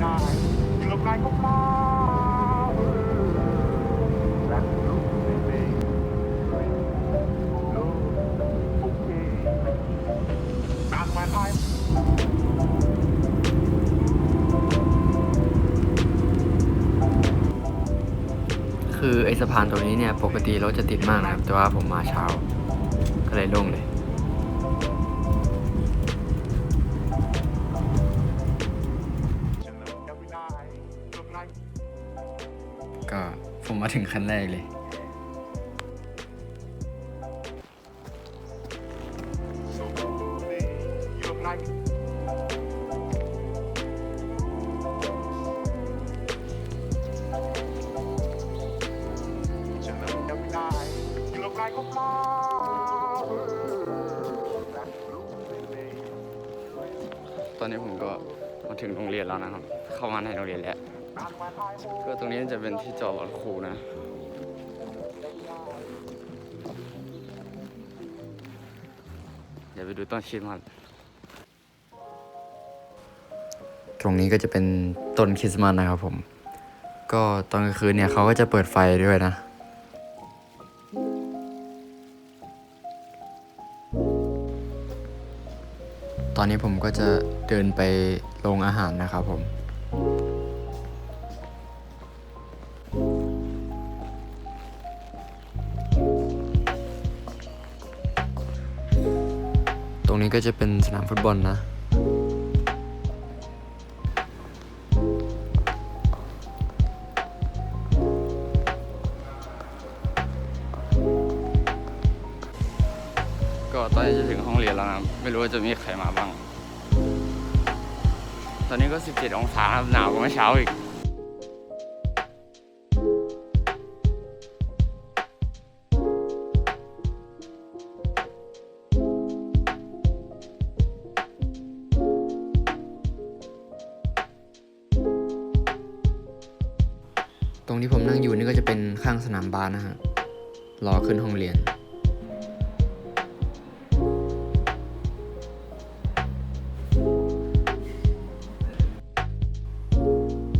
เลิกยังได้เกือบได้ก็มาและลูกในเพลงลูกโอเคการมาไทย คือไอสะพานตรงนี้เนี่ย ปกติรถจะติดมากนะครับ แต่ว่าผมมาเช้า ก็เลยโล่งเลย มาถึงคันแรกเลยตอนนี้ผมก็มาถึงโรงเรียนแล้วนะครับ เข้ามาในโรงเรียนแล้ว ก็ตรงนี้จะเป็นที่จอดรถครูนะ เดี๋ยวไปดูต้นคริสต์มาสตรงนี้ก็จะเป็นต้นคริสต์มาสนะครับผม ก็ตอนกลางคืนเนี่ยเขาก็จะเปิดไฟด้วยนะตอนนี้ผมก็จะเดินไปโรงอาหารนะครับผม นี้ก็จะเป็นสนามฟุตบอลนะ ก็ตอนนี้จะถึงห้องเรียนแล้วนะไม่รู้ว่าจะมีใครมาบ้าง ตอนนี้ก็ 17 องศาครับหนาวกว่าเมื่อเช้าอีก เป็นข้างสนามบาสนะฮะ รอขึ้นห้องเรียน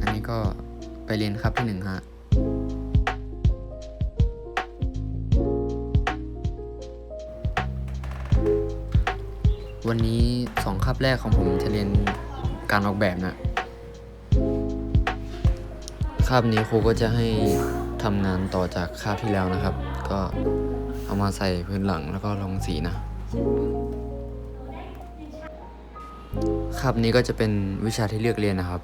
อันนี้ก็ไปเรียนครับที่หนึ่งฮะวันนี้สองคาบแรกของผมจะเรียนการออกแบบนะคาบนี้ครูก็จะให้ ทำงานต่อจากคาบที่แล้วนะครับ ก็เอามาใส่พื้นหลังแล้วก็ลงสีนะคาบนี้ก็จะเป็นวิชาที่เลือกเรียนนะครับ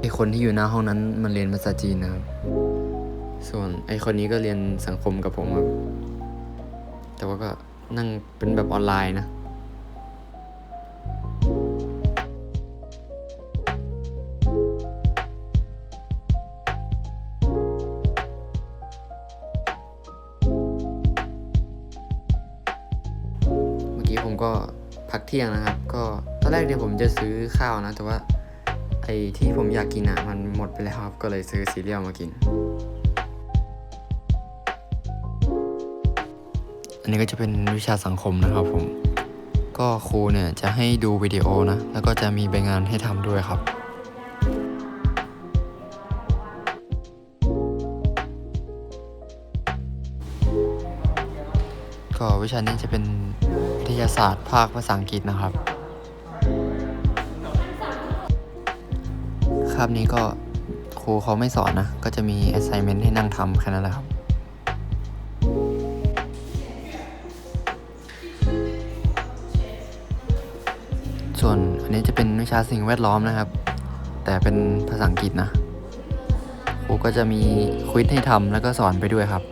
ไอคนที่อยู่หน้าห้องนั้นมันเรียนภาษาจีนนะครับ ส่วนไอคนนี้ก็เรียนสังคมกับผมครับแต่ว่าก็นั่งเป็นแบบออนไลน์นะี้ผมก็พักเที่ยงนะครับ ก็ตอนแรกเนี่ยผมจะซื้อข้าวนะ แต่ว่าไอ้ที่ผมอยากกินอะมันหมดไปแล้วครับ ก็เลยซื้อซีเรียลมากิน อันนี้ก็จะเป็นวิชาสังคมนะครับผม ก็ครูเนี่ยจะให้ดูวิดีโอนะ แล้วก็จะมีใบงานให้ทำด้วยครับก็วิชานี้จะเป็น ยาศาสตร์ภาคภาษาอังกฤษนะครับ คาบนี้ก็ครูเขาไม่สอนนะ ก็จะมี assignment ให้นั่งทำแค่นั้นแหละครับส่วนอันนี้จะเป็นวิชาสิ่งแวดล้อมนะครับ แต่เป็นภาษาอังกฤษนะครูก็จะมีควิซให้ทำแล้วก็สอนไปด้วยครับ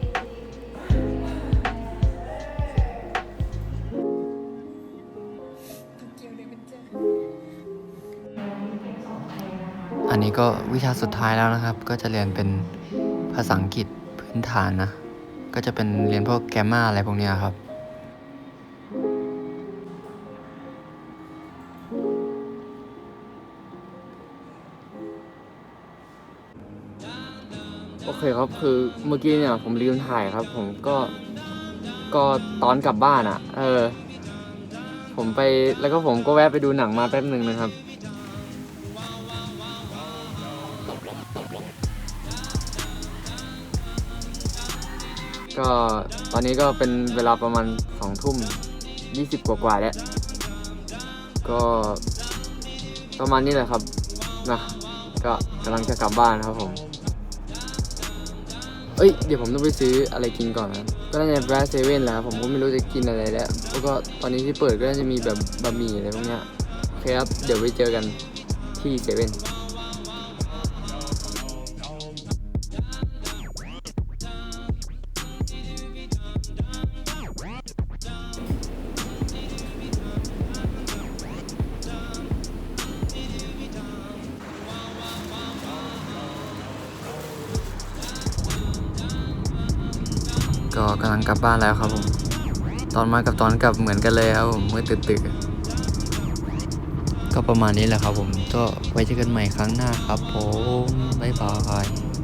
อันนี้ก็วิชาสุดท้ายแล้วนะครับ ก็จะเรียนเป็นภาษาอังกฤษพื้นฐานนะ ก็จะเป็นเรียนพวกแกมมาอะไรพวกเนี้ยครับโอเคครับคือเมื่อกี้เนี่ยผมลืมถ่ายครับ ผมก็ก็ตอนกลับบ้านอะ่ะ เออ ผมไปแล้วก็ผมก็แวะไปดูหนังมาแป๊บหนึ่งนะครับ ก็ตอนนี้ก็เป็นเวลาประมาณสองทุ่มยี่สิบกว่าๆแล้ว ก็ประมาณนี้แหละครับนะก็กำลังจะกลับบ้านครับผม เอ้ยเดี๋ยวผมต้องไปซื้ออะไรกินก่อนนะ ก็น่าจะแวะเซเว่นแล้วผมก็ไม่รู้จะกินอะไรแล้วแล้วก็ตอนนี้ที่เปิดก็น่าจะมีแบบบะหมี่อะไรพวกเนี้ยโอเคครับเดี๋ยวไปเจอกันที่เซเว่น กลังกลับบ้านแล้วครับผม ตอนมากับตอนกลับเหมือนกันเลยครับผมเมื่อตื่นตื่นก็ประมาณนี้แหละครับผม ก็ไว้เจอกันใหม่ครั้งหน้าครับผม บ๊ายบาย